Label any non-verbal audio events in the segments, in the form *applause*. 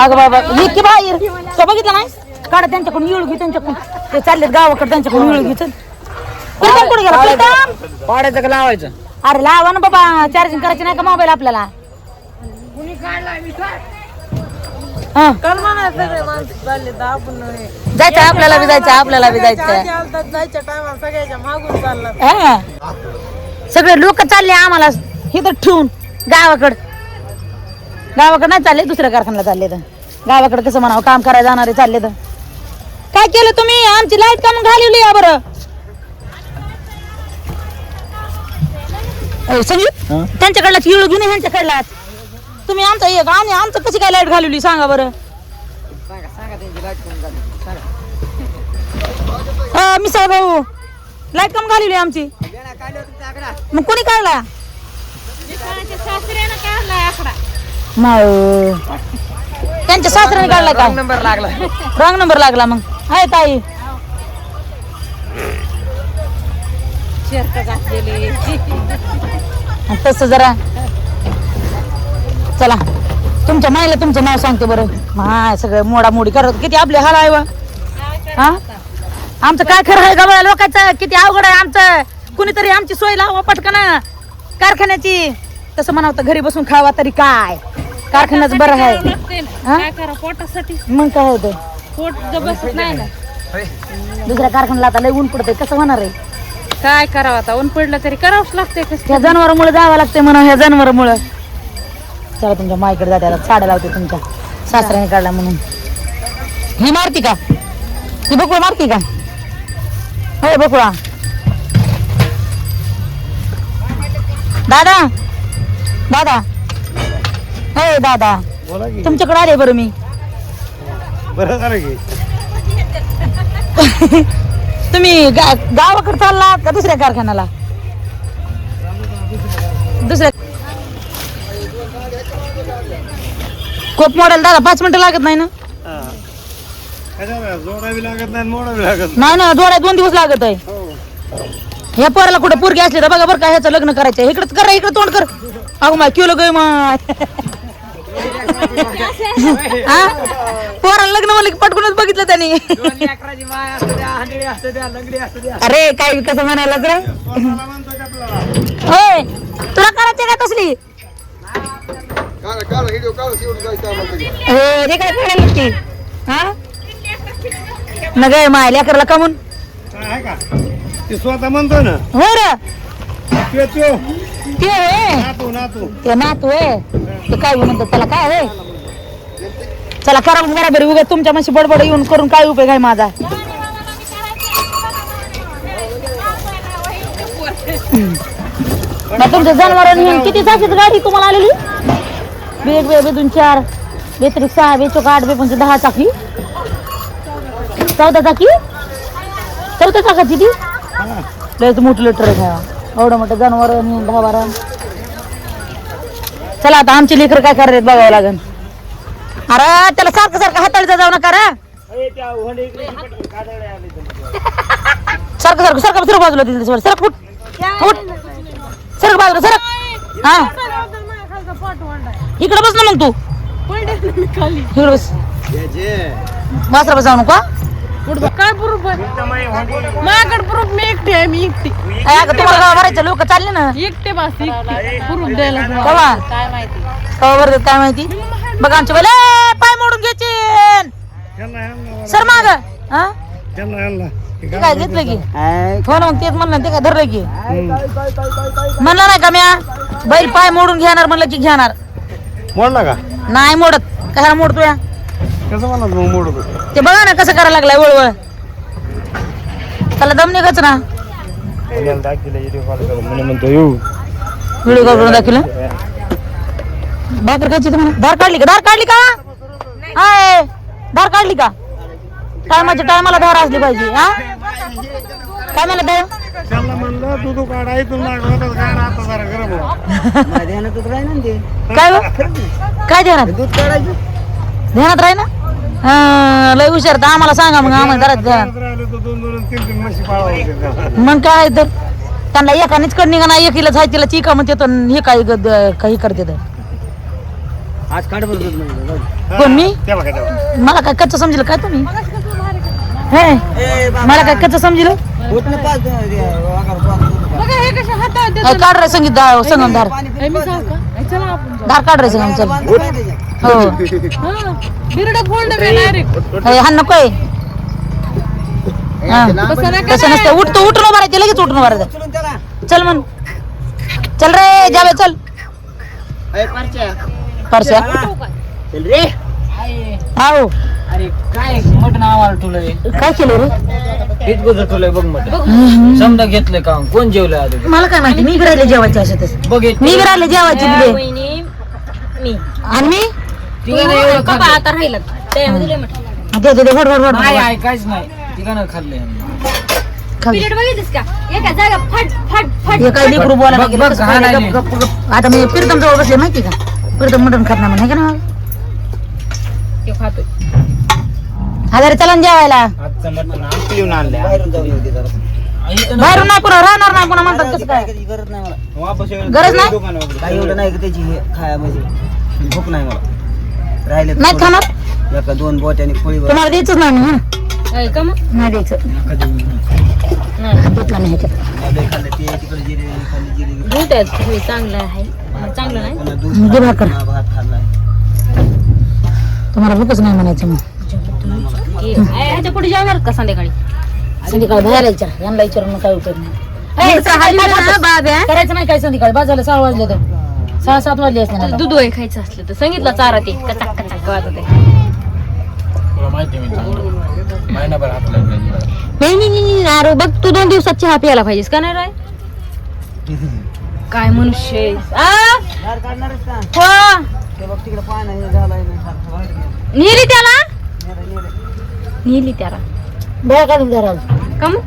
अगं बाबा हे की बाहेर? तो बघितलं नाही? काढा त्यांच्याकडून येळ घे त्यांच्याकडून. ते चाललेत गावाकडे त्यांच्याकडून येळ घे चल. प्रीतम कुठे गेला? प्रीतम पाड्याचं का लावायचं. अरे लावा ना बाबा चार्जिंग करायची नाही का मोबाईल आपल्याला? हा. जायचं आपल्याला बी जायचं आपल्याला बी जायचं हा. सगळे लोक चालले आम्हाला इथं ठेवून गावाकड. गावाकडे नाही चालले दुसऱ्या कारखान्याला चालले तर. गावाकडे कसं म्हणावं काम करायला जाणारे चालले तर. काय केलं तुम्ही? आमची लाइट का मग घालवली या बरं. संजीव त्यांच्याकडला चिळ घेऊन ये ह्यांच्याकडला. तुम्ही आमचा एक आणि आमचं कशी काय लाइट घालवली सांगा बरं. अं, मिसाळ भाऊ लाइट कम घालवली आमची. मग कोणी काढला? त्यांच्या सासऱ्याने काढला काय नंबर लागला. रॉंग नंबर लागला मग. आहे ताई. तसं जरा. चला. तुमच्या माईला तुमचं नाव सांगते बरं. हा सगळं मोडामोडी करत. किती आपले हाल आहे हा? आमचं काय खरं आहे का लोकांचं किती अवघड आहे आमचं. कुणीतरी आमची सोय लावा पटकन. कारखान्याची. तसं म्हणावं घरी बसून खावा तरी काय? कारखान्याचं बरं आहे. हा? काय करा पोटासाठी? मग काय होतं? पोट जर बसत नाही ना. दुसऱ्या कारखान्याला आता लय ऊन पडतंय. कसं होणार आहे? काय करावं आता? ऊन पडलं तरी करावंच लागते कसं? ह्या जनावरामुळे जावं लागतंय म्हणा ह्या जनावरामुळे. चला तुमच्या माईकडे जाते आता. साड्या लावते तुमच्या. सासऱ्याने काढला म्हणून. ही मारती का? ही बकुळा मारती का? होय बकुळा. दादा. दादा. होय दादा बोला की. तुमच्याकडे आले बरं मी. बरं झालं की. *laughs* तुम्ही गा- गावाकडे चालला का दुसऱ्या कारखान्याला? दुसऱ्या खूप मॉडेल दादा पाच मिनिटं लागत नाही ना? कशाला? जोडावी लागत नाही मोडावी लागत नाही. ना जोड्या दोन दिवस लागत आहे. ह्या पोराला कुठे पोरगी असली तर बघा बरं का ह्याचं लग्न करायचं इकडे कर इकडे तोंड कर. अगो माय किलो गे माय. *laughs* हा? पोराला लग्न म्हणलं की पटकूनच बघितलं त्यांनी. अकराची माय असू द्या हंडळी असू द्या लंगडी असू द्या. अरे काय कसं म्हणायला रे स्वतःला म्हणतो का आपल्याला होय तुला करायची का तसली? हे रे काय करायला की हा? न गे माय लेकरला कमून. काय आहे का? ते स्वतः म्हणतो ना. हो रे. ते तो ते होय नातू नातू. ते नातू आहे ते काय म्हणतात त्याला काय होय चला करा मग बरोबर उगा तुमच्या मशी बडबड येऊन करून काय उपयोग आहे माझा? मग तुमच्या जनावरांनी किती चाकीची गाडी तुम्हाला आलेली? बे बेदून चार. बेत्रिक सहा बेचोक आठ बे म्हणजे दहा चाकी. चौदा चाकी? चौदा चाकाची ती? लयच मोठी लिटर आहे. एवढं मोठं जनावर दहा बारा चला आता आमची लेकर काय करतात बघावं लागेल अरे त्याला सारखं सारखं हाताळीचा जाऊ नका रे. सारखं सारखं सारखं सरक बाजूला तिथे सरक सरक फुट फुट. सरक बाजूला सरक. हा. इकडे बस ना मग तू. इकडे बस. वासरा जाऊ नको काय प्रूफ माझ्याकडे प्रूफ मी एकटी आहे मी एकटी. अय, अगं तुम्हाला गावा भरायचं लोक चालले ना? एकटे बस एकटी. प्रूफ द्यायला कवा? काय माहिती कवा भरतात काय माहिती? बघा आमच्या वेळे पाय मोडून घ्यायचे सर माग हा? हे ते काय काय घेतलं की? हो ना मग तेच म्हणलं ते काय धरलं की? म्हणलं नाही का म्या? बैल पाय मोडून घेणार म्हणलं की घेणार. मोडला का? नाही मोडत. कशाला मोडतोय? कसं मग ते बघा ना कसं करायला लागलाय वळवळ. त्याला दम निघाच ना. दाखिला व्हिडिओ कॉल करून म्हणे म्हणतो येऊ. व्हिडिओ कॉल करून दाखवलं भाकर खायची तुम्हाला. धार काढली का? धार काढली का? हाय धार काढली का? टायमाच्या टायमाला धार असली पाहिजे हा? काय म्हणलं म्हणलं तू काय ना आता जरा गरम हो. काय हो? काय ध्यानात? ध्यानात राही ना? हा, लय हुशार तर आम्हाला सांगा मग आम्हाला घरात ध्यानात परत राहिलं तर दोन दोन तीन तीन म्हशी पाळावं मग काय तर त्यांना एकानेच कड निघा ना एकीला जाय तिला चिका म्हणते तर हे ग- द- काही करते तर. आज काढ बरं दूध म्हणजे जाऊ दे. कोण मी? ते बघा ते बघा. मला काय कच्चं समजेल काय तुम्ही? हे मला काय कच्चं समजेल? होत नाही पाच दोन, वाघावर पाच दूध बघा हे कशा हातात अ, काढ रे संगीत दा- संगम धार. हे मी सांगू का? हे चला आपण जाऊ. धार काढ रे संगम चल. पाणी काय त्याच्यात? हो. *laughs* हा बिरडा फोल्ड डायरेक्ट हे, हा नकोय. हा. तसं नका तसं नसतं उठतो उठून भरायचं लगेच उठून भरायचं उचलून त्याला. चल म्हण. चल रे जावे चल. ए, परच्या. परश्या चल. रे. आहो अरे काय मटण आवाज ठेवलंय काय केलं रे? हेच गोजर ठेवलंय बघ मटण समजा घेतलंय का? कोण जेवलंय आता मला काय माहिती मी राहिले जेवायचे अशातच बघ हे. मी राहिले जेवायचे तिथे मी. आणि मी? खाल्लं. दे दे दे वड वड वड नाही ऐकायच नाही. तिघांना खाल्लंय खाली. बघितलीस का? एका जागा फट फट हे काय लेकरू बघ, बघ, हा नाही. गप. आता मी प्रीतम जवळ बसले माहिती का? प्रीतम मटण खात नाही म्हणे का ना खातोय. हजार चला ना जेवायला. आजचं मटण आमचं लिहून आणलंय. बाहेरून जाऊन येऊ दे जरा. इथं बाहेरून नाही पुन्हा राहणार नाही पुन्हा म्हणतात कसं काय? काय गरज नाही मला. वापस येऊन गरज नाही? काही एवढं नाही का त्याची हे खाया म्हणजे भूक नाही मला. राहिले नाही खाणार? एका दोन बोट्याने पोळीवर तुम्हाला द्यायचंच नाही ना आहे का मग? नाही द्यायचं. घेतला नाही ह्याच्यात. खाल्ले खाल्ले ते तिकडे जिरे खाल्ले जिरे दूध आहे हे चांगलं आहे. चांगलं नाही? पुन्हा दूध दे भाकर. पुन्हा भात खाल्लाय तुम्हाला भूकच नाही म्हणायचं मग. ह्याच्या पुढे जेवणार का संध्याकाळी? संध्याकाळी बाहेर विचार यांना विचारून काय उपयोग नाही. ए? करायचं नाही काय संध्याकाळी? बाजारला सहा वाजले तर. सहा सात वाजले असते. दूध वय खायचं असलं तर सांगितलं चारा ते कचाक कचाक वाजत आहे तुला माहिती आहे मी चांगलं. महिनाभर हात लागला नाही नाही, नाही नाही, अरे बघ तू दोन दिवसात चहा प्यायला पाहिजेस का नाही राय काय मनुष्य आहेस? आ? हो ते बघ तिकडे पाणी हे झालंय ना सारखं बाहेर गेलं. नेली त्याला नेलं, त्याला. का मग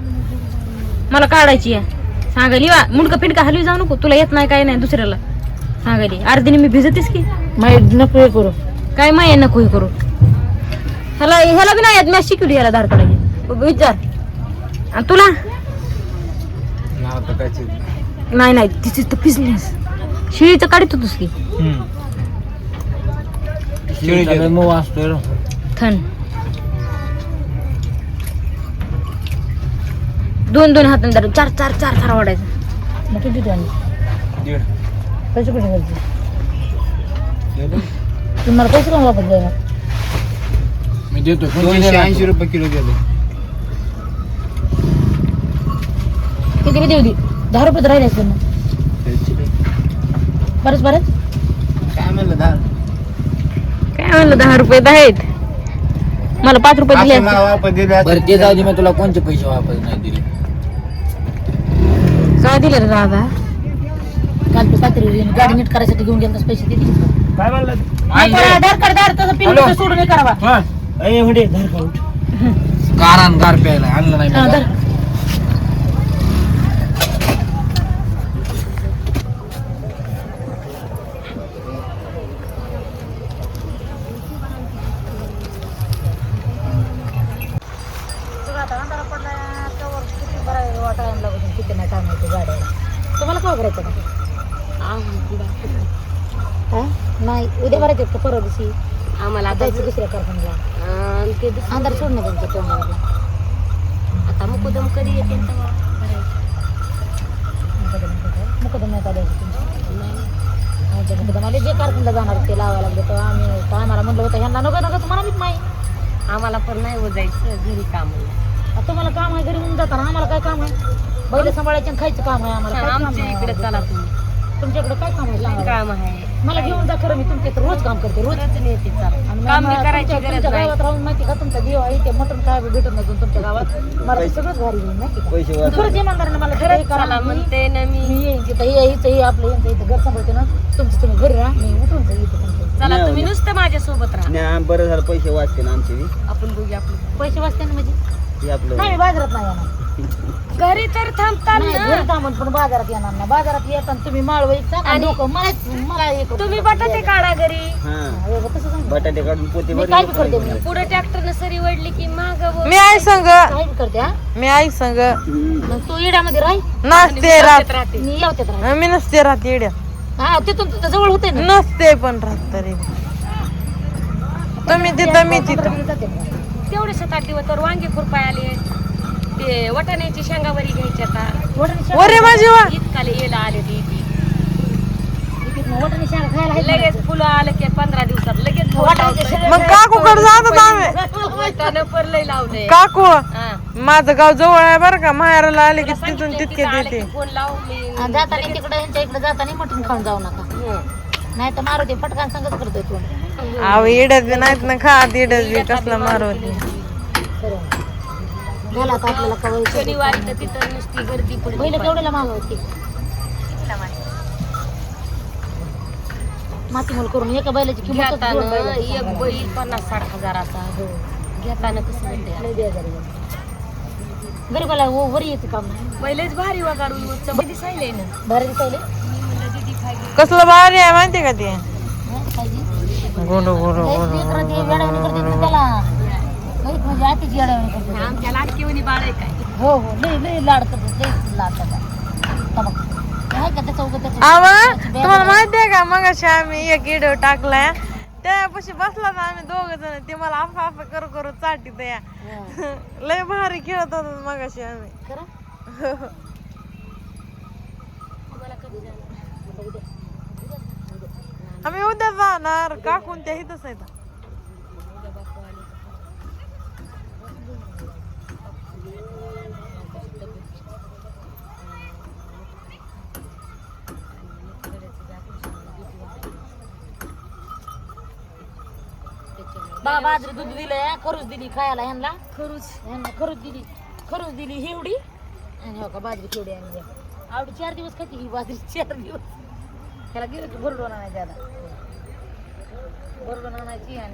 मला काढायची आहे सांगाली वा मुंडका पिंडका हलवी जाऊ नको तुला येत नाही काय नाही दुसऱ्याला सांगाली अर्धीने मी भिजतेस की? माहीत नको हे करू. काय माय नको हे करू? ह्याला ह्याला बी नाही येत मी शिकवली याला धार काढायची बघ, विचार. आणि तुला? नाही. नाही तिचे तर बिझनेस शिळीचं काढत होतोस की? मऊ असतोय. थन. दोन दोन हाताने धरून चार चार चार थार वाढायचं मग किती दीड. पैसे कुठे घालते? तुम्हाला पैसे कोण वापस द्यायला मी देतो. दोनशे ऐंशी रुपये किलो गेले किती किती होती दहा रुपये तर राहिले असते ना. काय म्हणलं दहा? काय म्हणलं दहा रुपये तर आहेत. मला पाच रुपये दिले वापस दिले. बरं ते जाऊ दे मी तुला कोणते पैसे वापस नाही दिले? काय दिले रे दादा? काल तू काहीतरी गाडी नीट करायसाठी घेऊन गेलं पैसे देतील काय म्हणलं? धार काढ धार तसं पिन हॅलो. सोडून हे करावा. हा. धार काढ गारान गार प्यायला आणलं नाही. तुम्हाला काय करायचं का नाही उद्या भरायचं का परवा दिवशी. आम्हाला आता जायचं दुसऱ्या कारखान्याला. ते अंधार सोड ना त्यांच्या तोंडाला आता मुकुदम कधी येते तेव्हा. मुकदम नाही. काढायचं तुमचं मुकदमाला जे कारखान्याला जाणार ते लावायला लागले तर आम्ही आम्हाला म्हणलं होतं ह्यांना नको नको तुम्हाला मीच माहीत. आम्हाला पण नाही हो जायचं घरी काम. आता तुम्हाला काम आहे घरी होऊन जाताना आम्हाला काय काम आहे? बैल सांभाळायचं खायचं काम आहे आम्हाला. आमच्या? इकडे चला तुम्ही. तुमच्याकडे काय काम आहे. काम आहे? मला घेऊन जा खरं मी तुमच्या इथं रोज काम करते रोज. रोज नेते चला आणि काम बी मला करायची तुमच्या- गरज तुमच्या नाही. गावात राहून माहिती का? तुमचा देव आहे ते मटण काय बी भेटत नसून तुमच्या गावात. मला ते सगळंच भारी येईल माहिती का? पैसे मी वाचले. खरंच इमानदारीने मला खरंच हे करा चला मी- म्हणते ना मी. मी येईन तिथं हे हे आपलं यांचं इथं घर सांभाळते ना. तुमचं तुम्ही घरी राहा मी उठून जाईल इथं चला नाही, तुम्ही नाही. नुसतं माझ्या सोबत राहा. नाही, आम- बरं झालं पैसे वाचते ना आमचे बी. आपण बघूया आपलं. पैसे वाचते ना म्हणजे? ते आपलं नाही मी बाजारात नाही येणार. घरी तर थांबता नाही, ना घरी थांबून पण बाजारात येणार ना बाजारात येताना तुम्ही माळव आणि मला मला हे तुम्ही बटाटे काढा घरी. हा. बटाटे काढून पोते मी काय बी करते मी पुढे ट्रॅक्टरनं सरी वडली की माग मी आई संग काय बी करते हा? मी आई संग मग तू इड्यामध्ये राह. नसते राहत. मी येवत्यात राह मी नसते राहत येड्या. हा तिथून तुझं जवळ होते ना? नसते पण राहत तरी. तुम्ही तिथं मी तिथं. तेवढे सात आठ दिवस तर वांगे खुरपाय आले. ते वटाण्याची शेंगावरी घ्यायची आता. अरे माझी वा इतकाले येला आले ते. लगेच फुलं आलं की पंधरा दिवसात लगेच. मग वटाणं परलय लावलंय. काकू हा. माझं गाव जवळ आहे बरं का. माहेराला आले की तिथून तितके देते. की फोन लाव मी जाताना तिकडे यांच्या इकडे जाताना मटण खाऊन जाऊ नका. नाही तर मारुती पटकान संगत करतोय तू. अहो इडत बी नाहीत ना खात इडत बी कसला मारवते आपल्याला कवळ शनिवारी तर तिथं नुसती गर्दी पडली पहिलं केवढ्याला माग होती? माती मोल करून एका बैलाची किंमत घेताना एक बैल पन्नास साठ हजाराचा. घेताना कसं भेटते गरीबाला व- वरी येते काम. पहिलेच भारी वगाडून चमक दिसायले ना भारी दिसायले? कसलं भारी आहे माहिती का ते? हं. गोड गोड त्याला. म्हणजे आमच्या बाळ आहे काय? हो हो लई लई लाड लाड करतात का त्याचं तुम्हाला माहिती आहे का? मग आम्ही एक व्हिडिओ टाकलाय. त्यापाशी बसला ना आम्ही दोघ जण. ते मला आफा आफा करू करू चाटीत या. *laughs* लय भारी खेळत होतो मग आम्ही. खरं? *laughs* आम्ही उद्या जाणार. काकून त्या इथंच आहेत. बा बाजरी दूध दिलंय खरूच दिली खायला ह्यांना. खरूच. ह्यांना खरूच दिली. खरूच दिली हिवडी आणि हो का बाजरी केवढी आणली आवडी चार दिवस खाती ही बाजरी चार दिवस. त्याला गेलं की भरडून आणायची आता. भरडून आणायची आणि